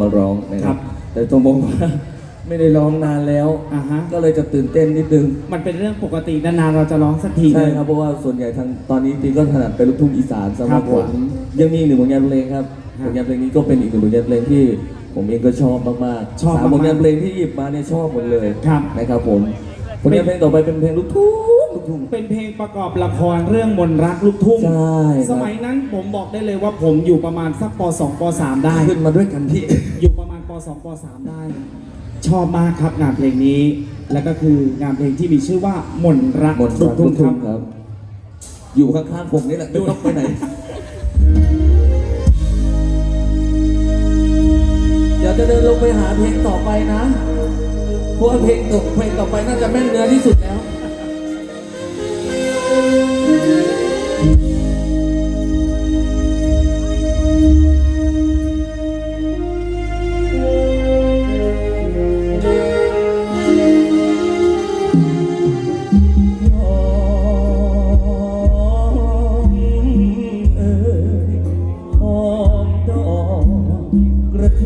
มาร้องนะคครัรับบแต่ต้องบอกว่าไม่ได้ร้องนานแล้ว อ่าฮะ ก็เลยจะตื่นเต้นนิดนึงมันเป็นเรื่องปกตินานๆเราจะร้องสักทีหใช่นึ่ง ครับเพราะว่าส่วนใหญ่ทางตอนนี้ตีก็ถนัดเป็นลูกทุ่งอีสานสำหครัรับบผผมมยังมีอีกหนึ่งผลงานเพลงครับฮะผลงานเพลงนี้ก็เป็นอีกหนึ่งผลงานเพลงที่ผมเองก็ชอบมากๆชอบสามมากๆผลงานเพลงที่หยิบมาเนี่ยชอบหมดเลยครับ นะครับผมผลงานเพลงต่อไปเป็นเพลงลูกทุ่งลู กทุ่ง เป็นเพลงประกอบละครเรื่องมนรักลูกทุ่ง ใช่ครับ สมัยนั้นผมบอกได้เลยว่าผมอยู่ประมาณสักป .2 ป .3 ได้ ขึ้นมาด้วยกันพี่ อยู่ประมาณป .2 ป .3 ได้ ชอบมากครับงานเพลงนี้ แล้วก็คืองานเพลงที่มีชื่อว่ามนรักมนต์ลูรักกทุ่ลูงกคทุ่รังบครับอยู่ข้างๆผมนี่แหละไม่ต้องไปไหน เดี๋ยวจะเดินลงไปหาเพลงต่อไปนะ เพราะว่าเพลงตกเพลงต่อไปน่าจะแม่นเนื้อที่สุดแล้ว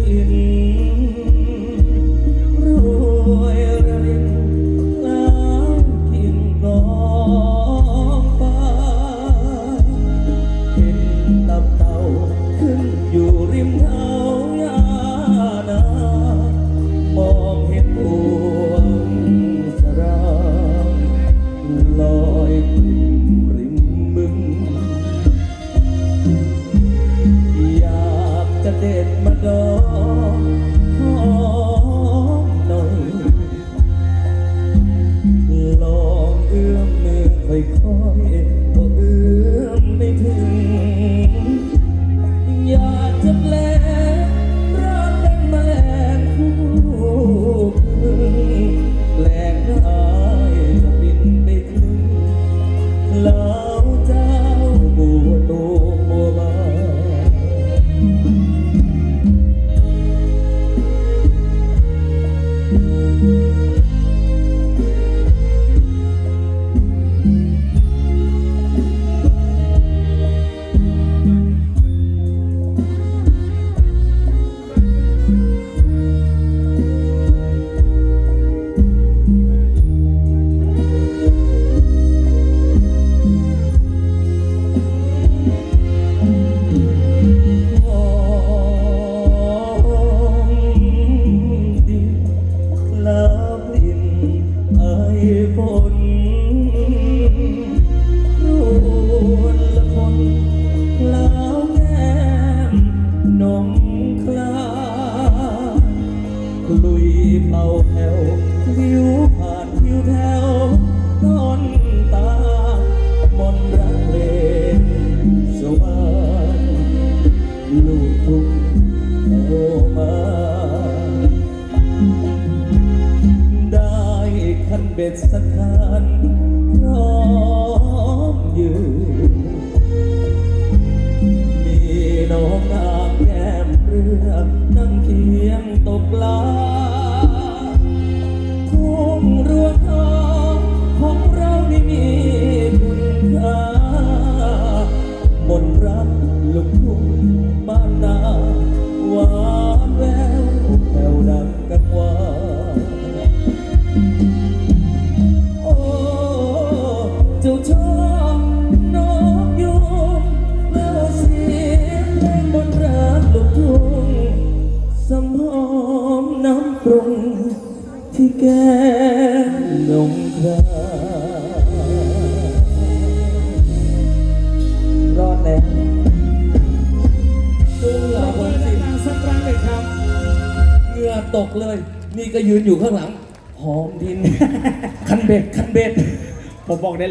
ก ลุยเป่าแผ่ววิวผ่านผิวแถวต้นตามนรักเลงสวรรค์ลูกทุ่งโอมาได้คันเบ็ดสักคันพร้อมยืน ทองของเรานี่มีคุณค่ามนรักลูกทุ่งบ้านนาหวานแววแผ่วดังกังวาโอ้เจ้าชอบนกยุงแววเสียงเพลงบนรักลูกทุ่งสำหอมน้ำปรุง ที่แก้มนงครารอดแล้วจุงหลาบคมืนอสิดังสักครั้งเลยครับเหงื่อตกเลย นี่ก็ยืนอยู่ข้างหลังหอมดิน คันเบ็ดคันเบ็ด ผมบอกได้